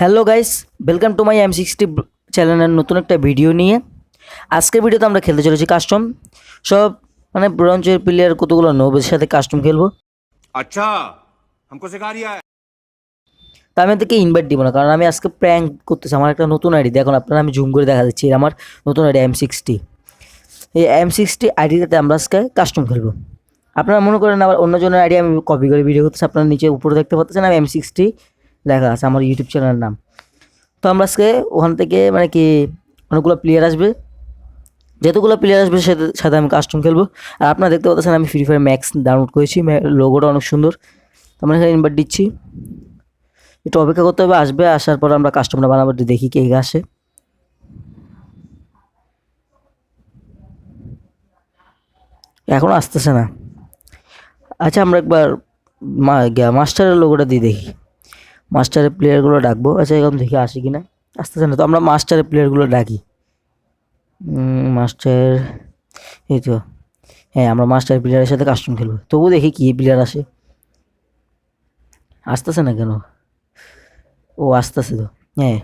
hello guys welcome to my M sixty চ্যানেলের নতুন একটা ভিডিও নিয়ে আজকের ভিডিওতে আমরা খেলতে চলেছি কাস্টম সব মানে ব্রঞ্জের প্লেয়ার কতগুলো নোবের সাথে কাস্টম খেলবো अच्छा हमको सिखा रिया है তা আমি থেকে ইনভাইট দিব না কারণ আমি আজকে প্র্যাঙ্ক করতেছি আমার একটা নতুন আইডি দেখুন আপনারা আমি জুম করে দেখা দিচ্ছি এটা আমার নতুন আইডি এম সিক্সটি এই এম সিক্সটি আইডিটাতে আমরা আজকে কাস্টম খেলবো আপনারা মনে করেন আবার অন্যজনের আইডি আমি কপি করে ভিডিও করতেছি আপনারা নিচে উপরে দেখতে পাচ্ছেন আমি এম সিক্সটি লেখা আছে আমার ইউটিউব চ্যানেলের নাম। তো আমরা আজকে ওখান থেকে মানে কি অনেকগুলো প্লেয়ার আসবে। যতগুলো প্লেয়ার আসবে সাথে সাথে আমি কাস্টম খেলব। আর আপনারা দেখতে পাচ্ছেন আমি ফ্রি ফায়ার ম্যাক্স ডাউনলোড করেছি। লোগোটা অনেক সুন্দর। তো আমরা এখানে ইনভাইট দিচ্ছি। একটু অপেক্ষা করতে হবে, আসবে, আসার পর আমরা কাস্টমার বানাবো দেখি কে আসে। এখনও আসতেছে না। আচ্ছা আমরা একবার মাস্টারের লোগোটা দিয়ে দেখি। মাস্টারের প্লেয়ারগুলো ডাকবো। আচ্ছা এখন দেখি আসে কি না আসতেছে না, তো আমরা মাস্টারের প্লেয়ারগুলো ডাকি। মাস্টার, এই তো। হ্যাঁ আমরা মাস্টার প্লেয়ারের সাথে কাস্টম খেলব। তবু দেখি কি প্লেয়ার আসে। আসতেছে না কেন? ও আসতেছে তো। হ্যাঁ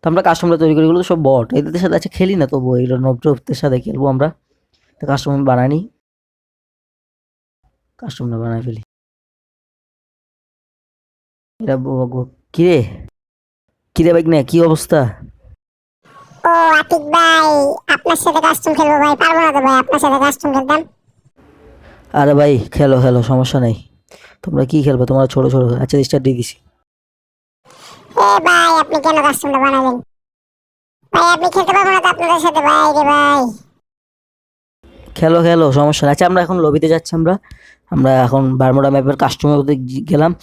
তো আমরা কাস্টমার তৈরি করি। এগুলো তো সব বট এদের সাথে আছে খেলি না তবু এগুলো নবজবদের সাথে খেলব আমরা। তো কাস্টমার বানানি কাস্টমার বানাই ফেলি। ব- কিরে? কিরে বাইক না কি অবস্থা? ও আতিক ভাই আপনার সাথে কাস্টম খেলব ভাই পারব না তো ভাই আপনার সাথে কাস্টম খেলতাম। আরে ভাই খেলো খেলো সমস্যা নেই। তোমরা কি খেলবে? তোমরা ছোটো ছোটো আচ্ছা স্টার্ট দিয়ে দিছি। এ ভাই আপনি কেন কাস্টমটা বানালেন? ভাই আপনি খেলতে পারব না তো আপনাদের সাথে ভাই রে ভাই। খেলো খেলো সমস্যা নেই। আচ্ছা আমরা এখন লবিতে যাচ্ছি আমরা। আমরা এখন বারমোডা ম্যাপের কাস্টমার গেলাম।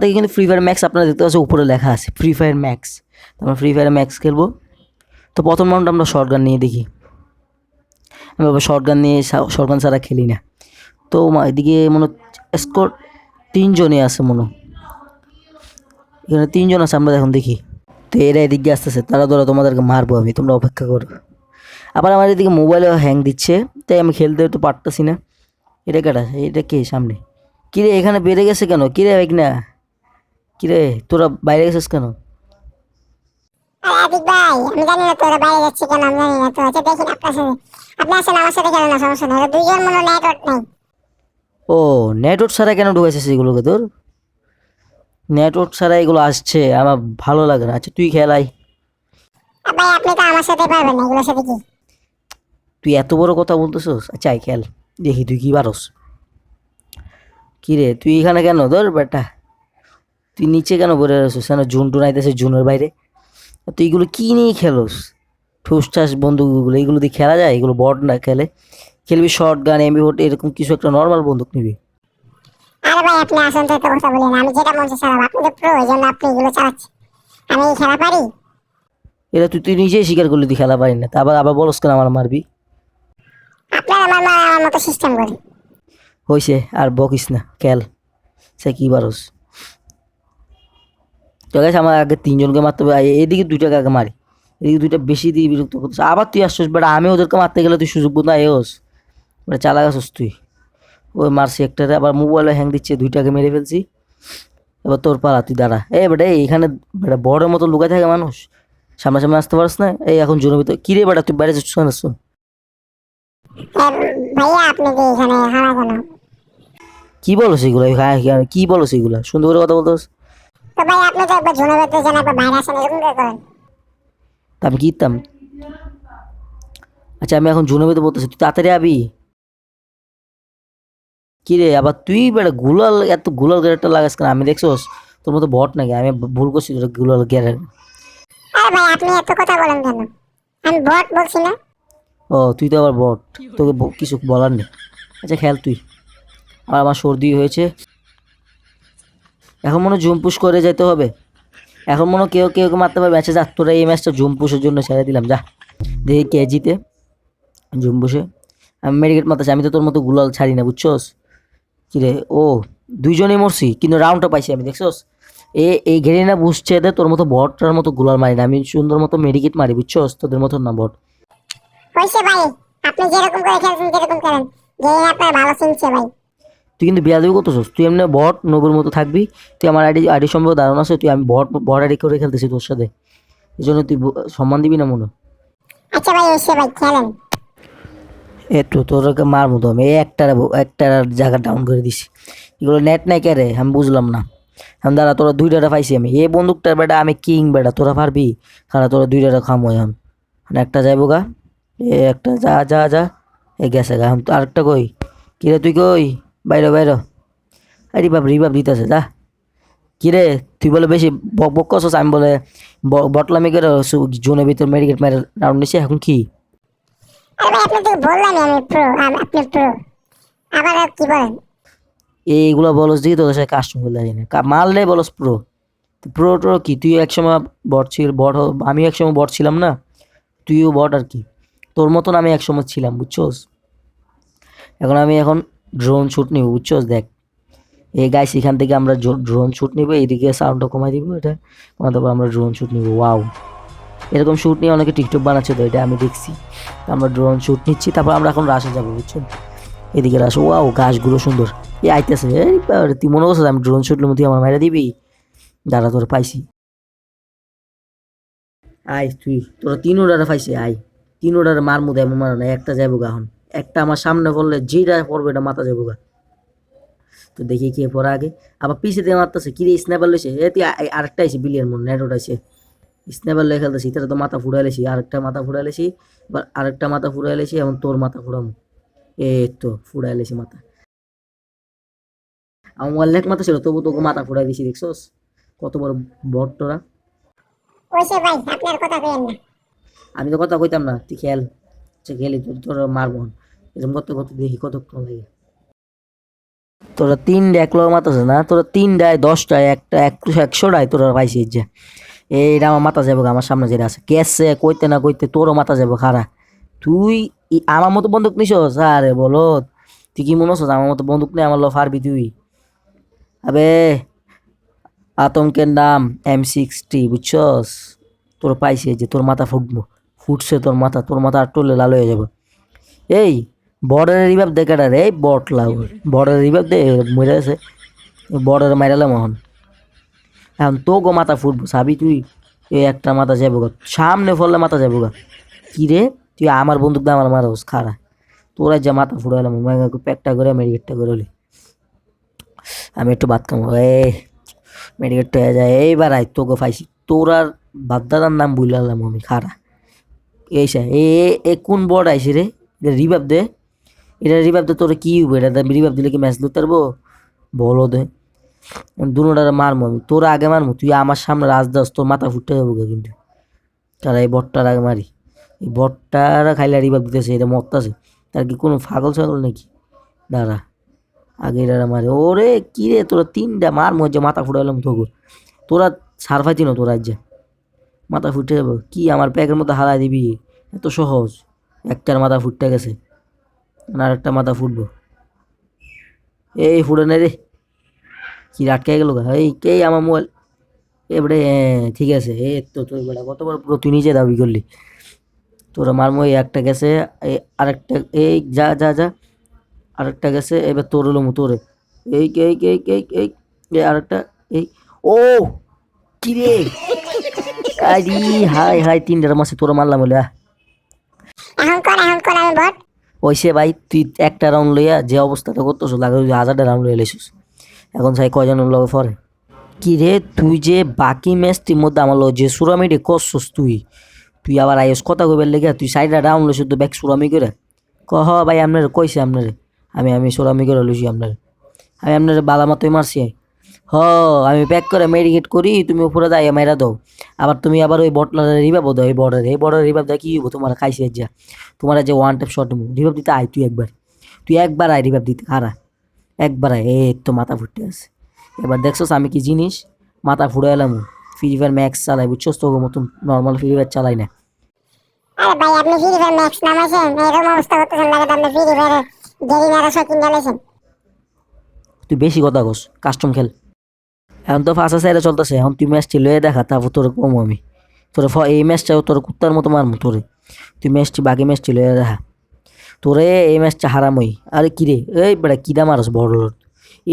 থেকে কিন্তু ফ্রি ফায়ার ম্যাক্স আপনারা দেখতে পাচ্ছেন, উপরে লেখা আছে ফ্রি ফায়ার ম্যাক্স আমরা ফ্রি ফায়ার ম্যাক্স খেলব। তো প্রথম রাউন্ড আমরা শর্ট গান নিয়ে দেখি। আমি আবার শর্ট গান নিয়ে শর্ট গান ছাড়া খেলি না। তো এদিকে মনে স্কোর তিনজনই আছে মনে। এখানে তিনজন আছে, আমরা এখন দেখি। তো এরা এদিক আসতেছে, তারা ধরো তোমাদেরকে মারবো আমি, তোমরা অপেক্ষা করো। আবার আমার এদিকে মোবাইলে হ্যাং দিচ্ছে, তাই আমি খেলতে তো পারতেছি না। এটা কেটা এটা কে সামনে? কিরে, এখানে বেড়ে গেছে কেন? কিরে বাইক না কিরে তোরা বাইরে গেছিস কেন? ভাই আমি জানি না তোরা বাইরে যাচ্ছে কেন আমি জানি না তো। আচ্ছা দেখেন আপনার সাথে আপনি আসেন আমার সাথে খেলেন না সমস্যা নেই ওরা দুইজন মনে নেটওয়ার্ক নাই। ও নেটওয়ার্ক ছাড়া কেন ঢুকেছিস এগুলোকে তোর? নেটওয়ার্ক ছাড়া এগুলো আসছে আমার ভালো লাগে না। আচ্ছা তুই খেলাই। আর ভাই আপনি তো আমার সাথে পারবেন না এগুলোর সাথে কি? তুই এত বড় কথা বলতেছিস? আচ্ছা খেল। দেখি তুই কি পারস। কি রে তুই এখানে কেন ধর বেটা? তুই নিচে কেন পড়ে রয়েছিস কেন জুন টুন আইতেছে জুনের বাইরে? তুই এগুলো কি নিয়ে খেলোস? ঠুস ঠাস বন্দুকগুলো এগুলো দিয়ে খেলা যায়? এগুলো বট না খেলে? খেলবি শর্ট গান এমবি ভোট এরকম কিছু একটা নর্মাল বন্দুক নিবি? আরে ভাই আপনি আসেন তো কথা বলেন আমি যেটা মন চাই আপনি তো প্রো এই জন্য আপনি এগুলো চালাচ্ছেন। আমি এই খেলা পারি? এটা তুই তুই নিজেই স্বীকার করলি তুই খেলা পারি না তা আবার আবার বলস কেন আমার মারবি? আপনার আমার মা আমার মতো সিস্টেম করি হয়েছে আর বকিস না খেল। সে কি পারস তো গেছে আমার আগে তিনজনকে মারতে হবে। এদিকে দুইটাকে আগে মারি। এদিকে দুইটা বেশি দিয়ে বিরক্ত করতেছে। আবার তুই আসছিস বেটা আমি ওদেরকে মারতে গেলে তুই সুযোগ বোধ এস। বেটা চালা গেছিস তুই। ওই মারছি একটাতে আবার মোবাইলে হ্যাং দিচ্ছে দুইটাকে মেরে ফেলছি। এবার তোর পালা তুই দাঁড়া। এ বেটা এই এখানে বেটা বড়ের মতো লুকায় থাকে মানুষ। সামনাসামনি আসতে পারস না? এই এখন জোনের ভিতরে কিরে বেটা তুই বাইরে যাচ্ছিস কেন? শোন। কি বলো সেগুলো? কি বলো সেগুলো? সুন্দর করে কথা বলতে তো ভাই আপনি তো একবার ঝুনে বেরতে যান একবার বাইরে আসেন এরকম করে করেন। তা আমি কিনতাম আচ্ছা আমি এখন জুনে বেতে বলতেছি তুই তাড়াতাড়ি আবি। কি রে আবার তুই বেটা গুলাল এত গুলাল গ্যারেটটা লাগাস কেন? আমি দেখছোস তোর মতো বট নাকি? আমি ভুল করছি তোর গুলাল গ্যারেট আরে ভাই আপনি এত কথা বলেন কেন? আমি বট বলছি না। ও তুই তো আবার বট। তোকে কিছু বলার নেই। আচ্ছা খেল তুই। আর আমার সর্দি হয়েছে। এখন মনে জুম পুশ করে যেতে হবে। এখন মনে কেউ কেউ মারতে পারবে। আচ্ছা যা, তোরা এই ম্যাচটা জুম পুশের জন্য ছেড়ে দিলাম। যা, দেখি কে জিতে জুম পুষে আমি মেডিকেট মারতেছি, আমি তো তোর মতো গুলাল ছাড়ি না, বুঝছোস? কিরে ও, দুইজনেই মরছি, কিন্তু রাউন্ডটা পাইছি আমি, দেখছোস? এ, এই ঘেরে না বুঝছে এদের তোর মতো বটটার মতো গুলাল মারি না। আমি সুন্দর মতো মেডিকেট মারি, বুঝছোস? তোদের মতো না বট। ভাই, আপনি যেরকম করে খেলছেন যেরকম খেলেন। আপনার ভালো চিনছে ভাই। তুই কিন্তু বিয়া দেবি করতেছিস। তুই এমনি বট নবুর মতো থাকবি। তুই আমার আইডি আইডি সম্পর্কে ধারণা আছে তুই আমি বট বট আইডি করে খেলতেছি তোর সাথে। এই জন্য তুই সম্মান দিবি না মনে। আচ্ছা ভাই এসে ভাই খেলেন। একটু তোরকে মার মতো আমি। এই একটা একটা জায়গা ডাউন করে দিছি। এগুলো নেট নাই কে রে? আমি বুঝলাম না। আমি দাঁড়া তোরা দুইটা পাইছি আমি। এ বন্দুকটার বেটা আমি কিং বেটা তোরা পারবি? খারা তোরা দুইটা খামো এখন। মানে একটা যাইবো গা। এ একটা যা যা যা। এ গেছে গা। এখন তো আরেকটা কই? কিরে তুই কই? বাইরে বাইরে আরে বাপ রিবাব দিতেছে যা। কিরে তুই বলে বেশি বক বক করছস আমি বলে বটলামি করে জোনের ভিতর মেডিকেট মেরে রাউন্ড নিছি এখন কি? আরে ভাই আপনি তো বললামই আমি প্রো আপনি প্রো আবার কি বলেন এইগুলো বলস দিকে তোদের সাথে কাস্টম করলে জানি না মারলে বলস প্রো প্রো টো কি তুই একসময় বট ছিল বট আমি একসময় বট ছিলাম না। তুইও বট আর কি? তোর মতন আমি একসময় ছিলাম বুঝছোস? এখন আমি এখন ড্রোন শ্যুট নিব বুঝছোস দেখ, এই গাইস এখান থেকে আমরা ড্রোন শ্যুট নিব, এইদিকে সাউন্ডটা কমাই দিব, এটা কমাতে পর আমরা ড্রোন শ্যুট নিব ওয়াও এরকম শ্যুট নিয়ে অনেকে টিকটক বানাচ্ছে তো, এটা আমি দেখছি। আমরা ড্রোন শ্যুট নিচ্ছি, তারপর আমরা এখন রাশে যাব, বুঝছ? এদিকে রাশো ওয়াও গাছগুলো সুন্দর। এই আইতেছে তুই মনে করছিস আমি ড্রোন শ্যুট তুই আমার মাইরা দিবি? দাঁড়া, তোর পাইছি। আয়, তুই, তোরা তিন ওডারে পাইছি, আয়। তিন ওডারে মার মুদে এমন মারা না, একটা যাব গা এখন। একটা আমার সামনে পড়লে যেটা পড়বে এটা মাথা যাব তো দেখি কে পড়া আগে। আবার পিছে দিয়ে মারতেছে কি রে স্ন্যাপার লইছে এ তুই আরেকটা আইছে বিলিয়ন মন নেট ওটাইছে স্ন্যাপার লয়ে খেলতেছি তারা তো মাথা ফুড়াইলেছি আরেকটা মাথা ফুড়াইলেছি এবার আরেকটা মাথা ফুড়াইলেছি এবং তোর মাথা ফুড়ামু। এই তো ফুড়াইলেছি মাথা। আমার মোবাইল এক মাথা ছিল তবু তোকে মাথা ফুড়াই দিছি দেখছোস? কত বড় বট তোরা। ওইসে ভাই আপনার কথা কইেন আমি তো কথা কইতাম না তুই খেল সে খেলি তোর তোর মারবো এরকম করতে করতে দেখি কতক্ষণ লাগে। তোরা তিনটা এক লোক মাতাছে না? তোরা তিনটায় দশটায় একটা একশো একশোটায় তোরা পাইছিস যে। এইটা আমার মাথা যাব আমার সামনে যেটা আছে। কেসে, কইতে না কইতে তোরও মাথা যাব খারা তুই আমার মতো বন্দুক নিছস? আরে বলো তুই কি মনে হচ্ছিস আমার মতো বন্দুক নেই আমার লো পারবি তুই? আবে, আতঙ্কের নাম এম সিক্সটি বুঝছস? তোর পাইছে যে, তোর মাথা ফুটবো। ফুটছে তোর মাথা তোর মাথা আর টলে লাল হয়ে যাবে। এই বর্ডারের রিভাব দেখে রে, এই বট লাগ বর্ডারের রিভাব দে, মরে আছে বর্ডারে মাইরালাম এখন এখন তো গো মাথা ফুটবো, সাবি তুই, এই একটা মাথা যাব গা, সামনে ফললে মাথা যাব গা। কি রে, তুই আমার বন্দুক দিয়ে আমার মারা খারা তোরা যা মাথা ফুটাইলাম প্যাকটা করে, মেডিকেটটা করে হলি। আমি একটু ভাত খাব এ মেডিকেটটা হয়ে যায়, এইবার আয় তোকে পাইছি তোর আর বাদ্দাদার নাম বুঝলাম আমি খারা এই সে, এ, এ- কোন বর্ড আইসি রে? এটা রিভাব দে। এটা রিভাব দে, তোর কি হইব? এটা রিভাব দিলে কি ম্যাচ ধরতে পারব? বলো দে। দুটারে মারমু আমি। তোর আগে মারমু, তুই আমার সামনে রাজ দাস, তোর মাথা ফুটতে যাব কিন্তু। তারা এই বটটার আগে মারি। এই বটটারা খাইলে রিভাব দিতেছে, এটা মরতাছে তার কি কোনো ফাগল ছাগল নাকি? দাঁড়া, আগে এরা মারে। ওরে, কি রে, তোরা তিনটা মার মধ্যে মাথা ফুটাইলাম তোকে। তোরা সার ফাইতি না তোরা যে। মাথা ফুটে যাব। কি, আমার প্যাকের মধ্যে হারাই দিবি? এত সহজ। একটার মাথা ফুটতে গেছে। আর একটা মাথা ফুটবো। এই, ফুটে নে রে। কি আটকে গেল এই, কে আমার মোবাইল? এবারে ঠিক আছে। এই তো তোর বেলা কতবার পুরো তুই নিজে দাবি করলি? তোরা মারমো এই একটা গেছে আরেকটা, এই, যা যা যা। আরেকটা গেছে, এবার তোর হলো তোরে। এই এই এই এই এই, আরেকটা, এই, ও! কি রে? আরে হাই হাই তিনটার মাসে তোরা মারলাম বলে। এখন কোন এখন কোন আমি বট ওইসে ভাই তুই একটা রাউন্ড লইয়া যে অবস্থাটা করতেছ লাগে হাজারটা রাউন্ড লইয়া লেছিস এখন সাই কয়জন লগে পরে? কি রে তুই যে বাকি ম্যাচটির মধ্যে আমার লগে যে সুরামিটি করছস তুই তুই আবার আইস কথা কইবার লেগে তুই সাইডটা রাউন্ড লইছিস তো ব্যাক সুরামি করে। ক হ ভাই আপনারে কইছে আপনারে। আমি আমি সুরামি করে লইছি আপনারে। আমি আপনারে বালা মতোই মারছি হ আমি প্যাক করে মেডিকেট করি তুমি উপরে দাঁড়িয়ে মেরা দাও। আবার তুমি আবার ওই বটলার রিভাব দাও এই বর্ডার এই বর্ডার রিভাব দেয় কি হইব? তোমার খাইছে যা। তোমার যে ওয়ান টাইপ শর্ট রিভাব দিতে আয় তুই একবার। তুই একবার আয় রিভাব দিতে হারা। একবার আয়। এই তো মাথা ফুটে আছে। এবার দেখছোস আমি কি জিনিস? মাথা ফুড়ে এলাম। ফ্রি ফায়ার ম্যাক্স চালাই বুঝছোস? তোর মতন নর্মাল ফ্রি ফায়ার চালাই না। আরে ভাই আপনি ফ্রি ফায়ার ম্যাক্স নামাইছেন? এরকম অবস্থা করতেছেন লাগে আপনি ফ্রি ফায়ারে দেরি না রসা কিনে তুই বেশি কথা কস। কাস্টম খেল। এখন তো ফাঁসা সাইডে চলতেছে, এখন তুই ম্যাচটি লয়ে দেখা, তারপর তোর কম আমি। তোর এই ম্যাচটাও তোর কুত্তার মতো মারমু তোরে। তুই ম্যাচটি বাকি ম্যাচটি লয়ে দেখা। তোরে এই ম্যাচটা হারামই। আরে কিরে, এই বেড়া কিদা মারস বড়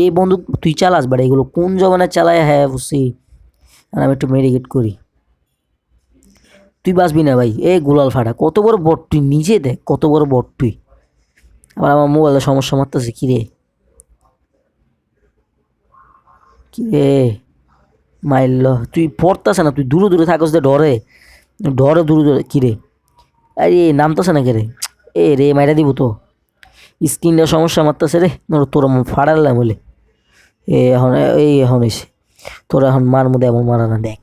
এই বন্ধু তুই চালাস বাড়ি, এগুলো কোন জমানায় চালায় হ্যাঁ বুঝছি? আর আমি একটু মেডিকেট করি। তুই বাঁচবি না ভাই, এ গোলাল ফাটা, কত বড় বট তুই, নিজে দেখ কত বড় বট তুই। আবার আমার মোবাইলে সমস্যা মারতেছে কী কী মাইল তুই পড়তাছে না? তুই দূরে দূরে থাকস ডরে। ডরে দূরে দূরে, কী রে? আরে, নামতাছে না কে রে? এ রে, মাইরা দিব তো। স্কিনটা সমস্যা মারতেছে রে। তোর ফাড়ালাম বলে। এ, এখন, এই এখন এসে তোরা এখন মার মধ্যে এমন মারা না, দেখ।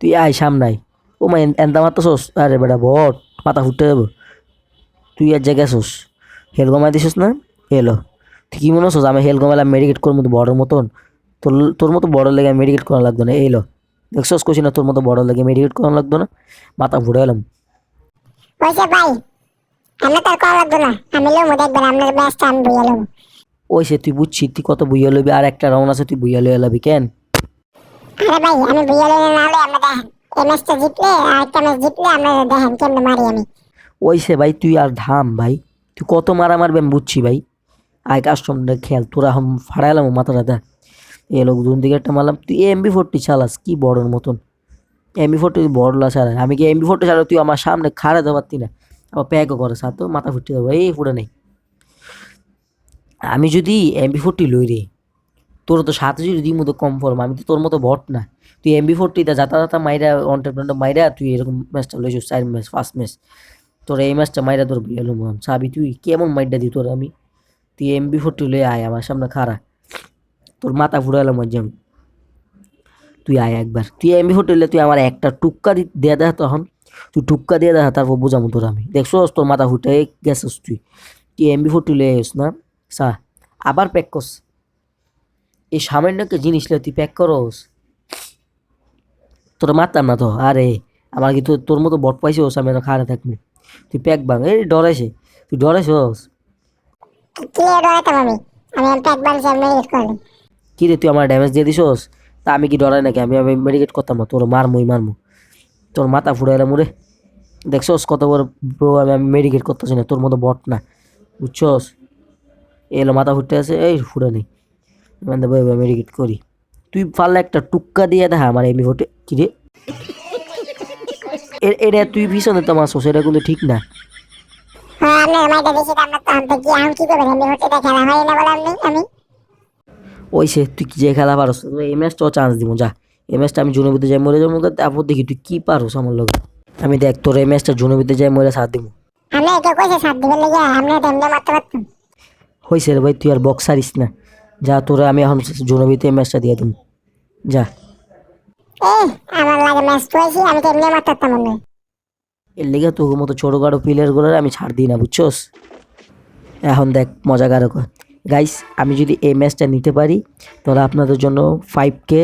তুই আয় সামনাই ও মা এনতা মারতেছোস? আরে বেটা, বট, মাথা ফুটে যাব। তুই আর জায়গায় আসোস হেল গমাই দিছিস না? এলো তুই কি মনে হচ্ছিস আমি হেল মেডিকেট করব বড়োর মতন? তোর তোর মতো বড় লেগে মেডিকেট করা লাগতো না এলো দেখছস কছি না তোর মতো বড় লেগে মেডিকেট করা লাগতো না মাথা ফুটে এলাম। হয়েছে ভাই আমরা লাগতো না আমি লোমো দেখবেন আপনার ম্যাচটা আমি বইয়া লোমো। ওই সে তুই বুঝছিস তুই কত বুইয়া লবি আর একটা রাউন্ড আছে তুই বুইয়া লইয়া লবি কেন? আরে ভাই আমি বইয়া লোমো না হলে আমরা দেখেন এই ম্যাচটা জিতলে আর একটা ম্যাচ জিতলে আমরা দেখেন কেমনে মারি আমি। ওই সে ভাই তুই আর ধাম ভাই তুই কত মারা মারবে আমি বুঝছি ভাই। আয় কাস্টমারটা খেয়াল তোরা হম ফাড়াইলাম মাথাটা দেখ। এ লোক দুন দিকে একটা মারলাম, তুই এমবি ফোরটি চালাস, কি বড়োর মতন? এমবি ফোরটি বড়লা ছাড়া আমি কি এমবি ফোরটি ছাড়া তুই আমার সামনে খাড়াতে পারতি না। আবার প্যাকও করে সাথে মাথা ফুটতে দেবো। এই ফুটে নেই। আমি যদি এমবি ফোরটি লই রে, তোর তো সাথে যদি দিই মতো কম ফর্ম আমি তো তোর মতো ভট না। তুই এমবি ফোরটিতে যাতা যাতা মাইরা অন্টারপ্রেন্ট মাইরা তুই এরকম ম্যাচটা লইছিস চার ম্যাচ ফার্স্ট ম্যাচ তোর এই ম্যাচটা মাইরা তোর বিয়ালো মন সাবি তুই কেমন মাইরটা দি তোর? আমি, তুই এমবি ফোরটি লই আয়, আমার সামনে খাড়া। তোর মাথা ফুরাইলাম মধ্যে আমি তুই আয় একবার। তুই এমবি লইলে তুই আমার একটা টুক্কা দিয়ে দেখ তখন। তুই টুক্কা দিয়ে দেখা তারপর বোঝামো তোর আমি। দেখছোস, তোর মাথা ফুটে গেছিস তুই। তুই এমবি লয়ে আস না? সা আবার প্যাক করস। এই সামান্য একটা জিনিস তুই প্যাক করস। তোর মারতাম না তো, আরে, আমার কি তোর তোর মতো বট পাইছিস, আমি খাড়া থাকব তুই প্যাক বাং। এই ডরাইছে, তুই ডরাইছস? আমি আমি প্যাক মেডিকেট করলাম। কি রে, তুই আমার ড্যামেজ দিয়ে দিছস? তা আমি কি ডরাই নাকি? আমি আমি মেডিকেট করতাম না। তোর মারমুই মারমু। তোর মাথা ফুড়াইলাম রে দেখছস কত বড় ব্রো আমি আমি মেডিকেট করতেছি না। তোর মতো বট না। বুঝছস? এলো, মাথা ফুটতে আছে। এই ফুড়ে নেই আমি বই মেডিকেট করি। তুই পারলে একটা টুক্কা দিয়ে দেখা আমার এমনি ভোটে কি রে? এটা তুই ভীষণ তো মাসোস এটা কিন্তু ঠিক না। হ্যাঁ বেশি দাম না তখন তো কি এখন কি করবেন এমনি হতে খেলা হয় না বলে আপনি আমি? ওই সে তুই কি যে খেলা পারস? এই ম্যাচটাও চান্স দিব যা। এই ম্যাচটা আমি জুনবিতে যাই মরে যাব তারপর দেখি তুই কি পারস আমার লগে। আমি দেখ তোর এই ম্যাচটা জুনবিতে যাই মরে সাথ দিব আপনি কেউ কইছে সাত দিবেন লেগে আপনি তো এমনি মারতে পারতাম। হয়েছে রে ভাই তুই আর বক্স হারিস না। যা তোরা আমি এখন জুনবিতে এই ম্যাচটা দিয়ে দিব যা। আমার লাগে ম্যাচ পেয়েছি আমি তো এমনি মারতে পারতাম না। এর লেগে তোর মতো ছোটো খাটো প্লেয়ারগুলো আমি ছাড় দিই না বুঝছোস? এখন দেখ মজা কারক গাইস আমি যদি এই ম্যাচটা নিতে পারি, তাহলে আপনাদের জন্য ফাইভ কে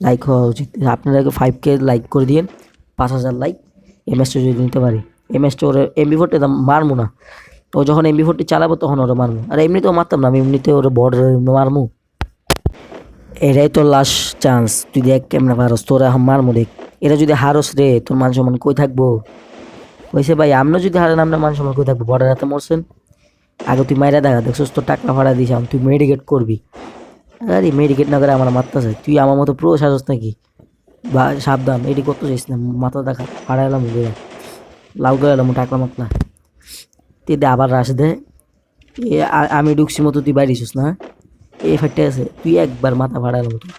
লাইক হওয়া উচিত। আপনারা ফাইভ কে লাইক করে দিন পাঁচ হাজার লাইক এই ম্যাচটা যদি নিতে পারি। এই ম্যাচটা ওরা এমবি ফোরটি মারমু না। ও যখন এমবি ফোরটি চালাবো, তখন ওরা মারমু। আর এমনিতেও মারতাম না, আমি এমনিতে ওরা বর্ডার মারমু। এটাই তোর লাস্ট চান্স তুই দেখ কেমনে পারস, তোরা এখন মারমু দেখ। এটা যদি হারস রে, তোর মান সম্মান কই থাকব? কইছে ভাই আমরা যদি হারেন, আমরা মান সম্মান কই থাকব? বর্ডার হাতে মরছেন। আগে তুই মাইরা দেখা, দেখছিস তোর টাকা ভাড়া দিস তুই মেডিকেট করবি। আরে মেডিকেট না করে আমার মারতে চাই। তুই আমার মতো পুরো সাজস নাকি? বা সাবধান, এটি করতে চাইস না, মাথা দেখা, ভাড়া এলাম বুঝে লাউ করে এলাম, টাকলা মাতলা তুই দে আবার রাস দে। এ আমি ঢুকছি মতো তুই বাইরেছিস না। এই ফাইটটা আছে, তুই একবার মাথা ভাড়া এলাম তুই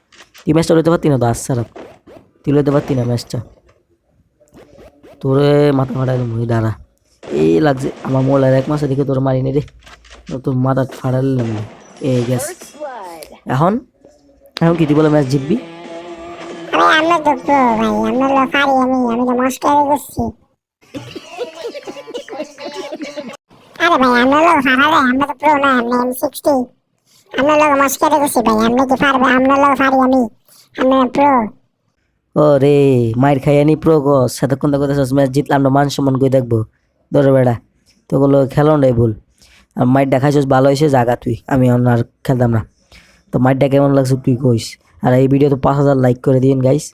তুই ম্যাচটা লইতে পারতি না তো আস সারাপ তুই লইতে পারতি না ম্যাচটা তোরে মাথা ফাটাইলাম ওই দাঁড়া। এই লাগছে। আমার মোলার এক মাসে দেখে তোর মারিনি রে। তোর মাথা ফাটাইলাম এই গ্যাস। এখন? এখন কি বলে ম্যাচ জিতবি? আরে আমরা তো প্রো ভাই। আমরা লো পারি আমি আমি তো মস্কারি করছি আরে ভাই আমরা লোক পারারে আমরা তো প্রো না আমরা এম সিক্সটি আমরা লোক মস্কারি করছি ভাই। আমরা কি পারবে আমরা লোক পারি আমি। আমরা প্রো ও রে মায়ের খাই আনি প্রো গো। সেতক্ষণ তো কথা ম্যাচ জিতলাম না মান সম্মান কই দেখব? ধরে বেড়া তো গুলো খেলনটাই ভুল। আর মাইট দেখাইছিস, ভালো হয়েছে জাগা তুই, আমি অন্য আর খেলতাম না। তো মাইটটা কেমন লাগছে তুই কইস। আর এই ভিডিও তো পাঁচ হাজার লাইক করে দিন গাইস